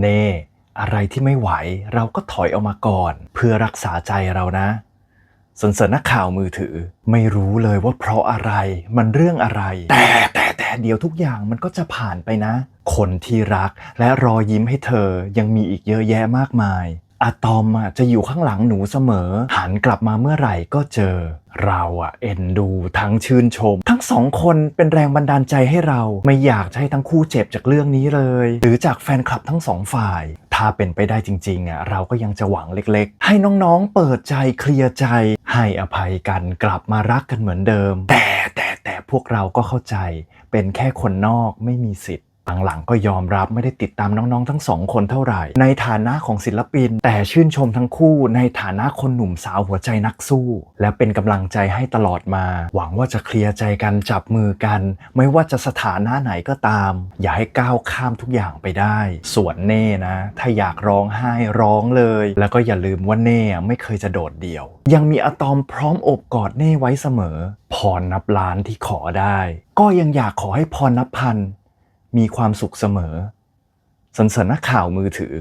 เน อะไรที่ไม่ไหวเราก็ถอยออกมาก่อน เพื่อรักษาใจเรานะสนเสริญนักข่าวมือถือ ไม่รู้เลยว่าเพราะอะไรมันเรื่องอะไร แต่แต่แต่เดี๋ยวทุกอย่างมันก็จะผ่านไปนะ คนที่รักและรอยิ้มให้เธอยังมีอีกเยอะแยะมากมาย อะตอมอะจะอยู่ข้างหลังหนูเสมอ หันกลับมาเมื่อไหร่ก็เจอ เราอะเอ็นดูทั้งชื่นชม ทั้งสองคนเป็นแรงบันดาลใจให้เราไม่อยากจะให้ทั้งคู่เจ็บจากเรื่องนี้เลย หรือจากแฟนคลับทั้งสองฝ่าย ถ้าเป็นไปได้จริงๆอะเราก็ยังจะหวังเล็กๆ ให้น้องๆเปิดใจเคลียร์ใจ ให้อภัยกันกลับมารักกันเหมือนเดิม แต่แต่แต่พวกเราก็เข้าใจ เป็นแค่คนนอกไม่มีสิทธิ์ หลังๆก็ยอมรับไม่ได้ติดตามน้องๆ ทั้งสองคนเท่าไหร่ ในฐานะของศิลปิน แต่ชื่นชมทั้งคู่ในฐานะคนหนุ่มสาวหัวใจนักสู้ และเป็นกำลังใจให้ตลอดมา หวังว่าจะเคลียร์ใจกันจับมือกัน ไม่ว่าจะสถานะไหนก็ตาม อย่าให้ก้าวข้ามทุกอย่างไปได้ ส่วนเน่นะ ถ้าอยากร้องไห้ร้องเลย แล้วก็อย่าลืมว่าเน่ไม่เคยจะโดดเดี่ยว ยังมีอะตอมพร้อมอบกอดเน่ไว้เสมอพรนับล้านที่ขอได้ ก็ยังอยากขอให้พรนับพัน มีความสุขเสมอสนสนักข่าวมือถือ